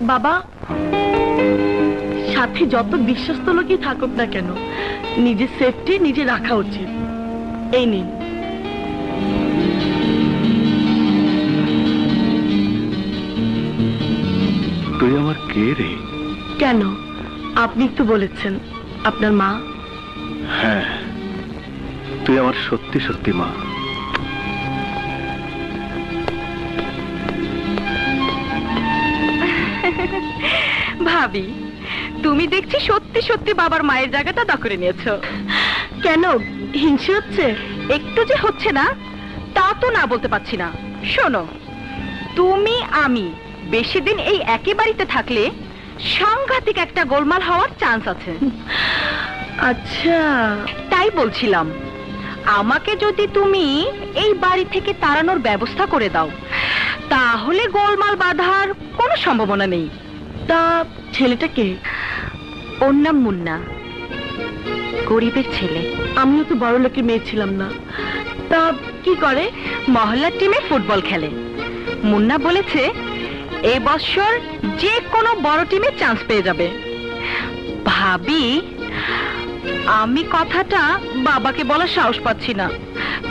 বাবা সাথে যত বিশ্বস্ত লোকই থাকুক না কেন নিজের সেফটি নিজে রাখা উচিত। এই নিন। তুই আমার কে রে? কেন? আপনি তো বলেছেন আপনার মা? হ্যাঁ। তুই আমার সত্যি সত্যি মা। ভাবি তুমি দেখছি সত্যি সত্যি বাবার মায়ের জায়গাটা দখলে নিয়েছো। কেন? হিংসে হচ্ছে? একটু যে হচ্ছে না তা তো না বলতে পারছি না। শোনো তুমি আমি বেশি দিন এই একই বাড়িতে থাকলে সাংঘাতিক একটা গোলমাল হওয়ার চান্স আছে। আচ্ছা। তাই বলছিলাম আমাকে যদি তুমি এই বাড়ি থেকে তাড়ানোর ব্যবস্থা করে দাও তাহলে গোলমাল বাঁধার কোনো সম্ভাবনা নেই। তা ছেলেটাকে? ওর নাম মুন্না। গরিবের ছেলে। আমিও তো বড় লোকের মেয়ে ছিলাম না। তা কি করে? মহল্লার টিমে ফুটবল খেলে। মুন্না বলেছে এই বছর যে কোনো বড় টিমে চান্স পেয়ে যাবে। ভাবি, আমি কথাটা বাবাকে বলার সাহস পাচ্ছি না।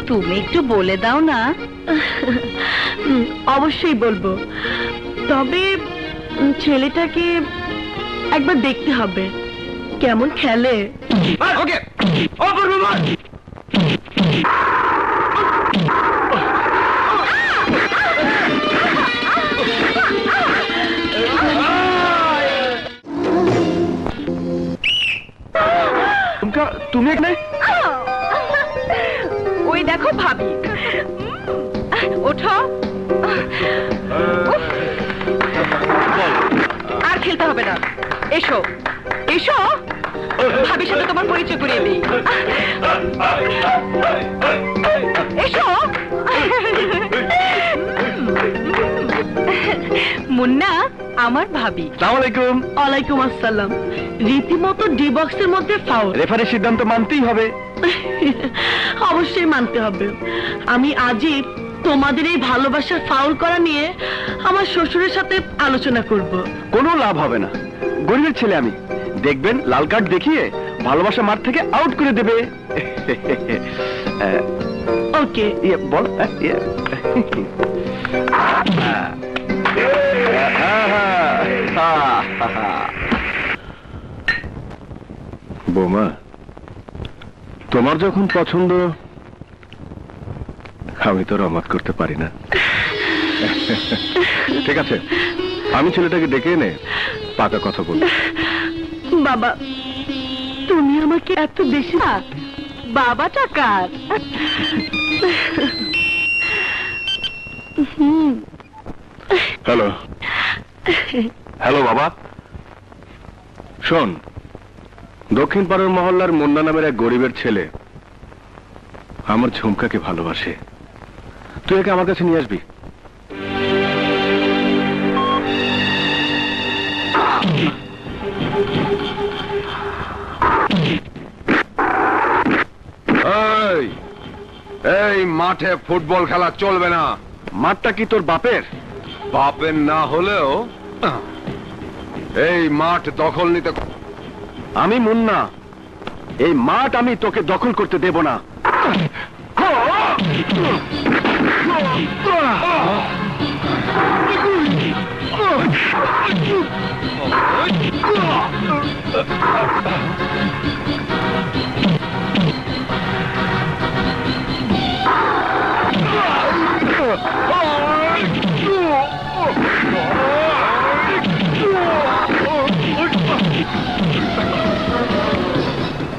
তুমি একটু বলে দাও না। অবশ্যই বলব। তবে ছেলেটাকে একবার দেখতে হবে। কেমন খেলে? ওকে! অপূর্ব তুমি এখানে? ওই দেখো ভাবি। ওঠো। হবে না। এসো। এসো? ভাবির সাথে তোমার পরিচয় করিয়ে দিই। এসো? মুন্না আমার ভাবি। সালামালাইকুম। ওয়ালাইকুম আসসালাম। রীতিমতো ডি বক্সের মধ্যে ফাউল। রেফারির সিদ্ধান্ত মানতেই হবে। অবশ্যই মানতে হবে। আমি আজই তোমাদের এই ভালোবাসার ফাউল করা নিয়ে আমার শ্বশুরের সাথে আলোচনা করব। কোনো লাভ হবে না। গরিবের ছেলে আমি। দেখবেন লাল কার্ড দেখিয়ে ভালোবাসা মাঠ থেকে আউট করে দেবে। ওকে ইয়ে, বল আহ, ইয়ে। বোমা তোমার যখন পছন্দ আমি তো রমাত করতে পারি না। ঠিক আছে আমি ছেলেটাকে ডেকে এনে পাকা কথা বলব বাবা তুমি আমাকে এত বেশি না, বাবাটা কার? হ্যালো। হ্যালো বাবা। শোন দক্ষিণ পাড়ার মহল্লার মুন্না নামের এক গরিবের ছেলে আমার ঝুমকাকে ভালোবাসে। তুই একে আমার কাছে নিয়ে আসবি। এই এই মাঠে ফুটবল খেলা চলবে না। মাঠটা কি তোর বাপের? বাপের না হলেও এই মাঠ দখল নিতে আমি মুন্না। এই মাঠ আমি তোকে দখল করতে দেব না।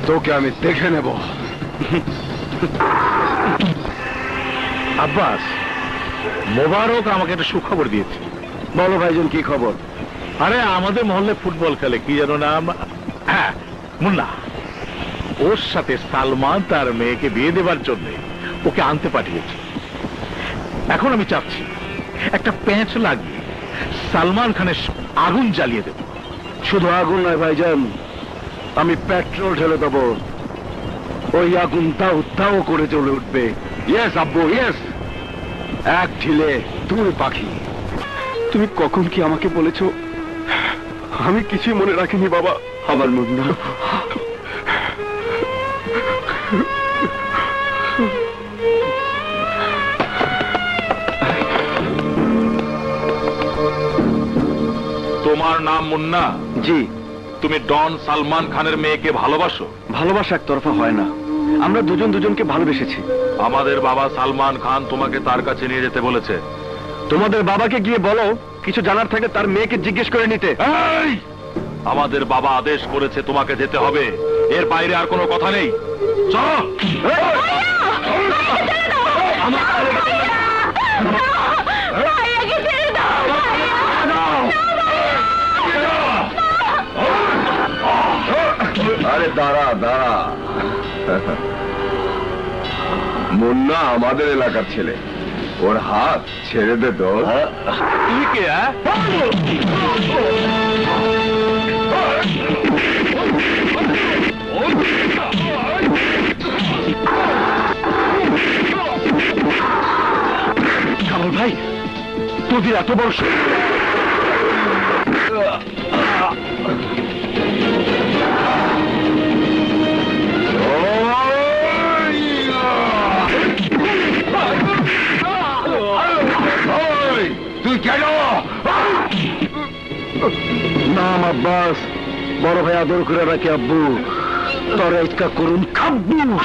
তোকে আমি দেখে নেব। আব্বাস, মোবারক আমাকে একটা সুখবর দিয়েছে। বলো ভাইজন, কি খবর? আরে, আমাদের মহল্লে ফুটবল খেলে, কি যেন নাম? হ্যাঁ মুন্না। ওর সাথে সালমান তার মেয়েকে বিয়ে দেবার জন্য ওকে আনতে পাঠিয়েছে। এখন আমি চাচ্ছি, একটা প্যাঁচ লাগিয়ে সালমান খানের আগুন জ্বালিয়ে দেব। শুধু আগুন নয় ভাইজান, আমি পেট্রোল ঢেলে দেবো। ওই আগুন তাও তাও করে চলে উঠবে। ইয়েস আব্বু ইয়েস এক ঢিলে দুই পাখি। তুমি কখন কি আমাকে বলেছ? আমি কিছুই মনে রাখিনি বাবা। আমার মুন্না তোমার নাম মুন্না? জি। তুমি ডন সালমান খানের মেয়েকে ভালোবাসো? ভালোবাসা একতরফা হয় না। আমরা দুজন দুজনকে ভালোবেসেছি। আমাদের বাবা সালমান খান তোমাকে তার কাছে নিয়ে যেতে বলেছে। তোমাদের বাবাকে গিয়ে বলো কিছু জানার থাকে তার মেয়েকে জিজ্ঞেস করে নিতে। আমাদের বাবা আদেশ করেছে তোমাকে যেতে হবে। এর বাইরে আর কোনো কথা নেই। চলো! আরে দাঁড়া দাঁড়া। মুন্না আমাদের এলাকার ছেলে। ওর হাত ছেড়ে দে তো হ্যাঁ? কামাল ভাই তোদের এত বড় আব্বাস বড় ভাই আদর করে রাখি আব্বু। তোরা ইচ্ছা করুন খাব্বু মুন্না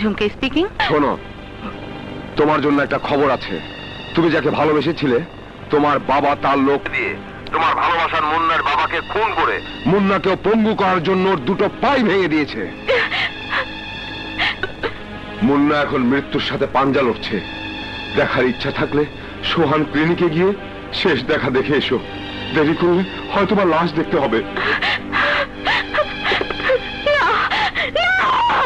ঝুমকে স্পিকিং শোনো, তোমার জন্য একটা খবর আছে। তুমি যাকে ভালোবেসেছিলে, তোমার বাবা তার লোক দিয়ে, তোমার ভালোবাসার মুন্নার বাবাকে খুন করে মুন্নাকেও পঙ্গু করার জন্য ওর দুটো পাই ভেঙে দিয়েছে। মুন্না এখন মৃত্যুর সাথে পাঞ্জা লড়ছে। দেখার ইচ্ছা থাকলে সোহান ক্লিনিকে গিয়ে শেষ দেখা দেখে এসো। দেরি করলে হয়তো বা লাশ দেখতে হবে।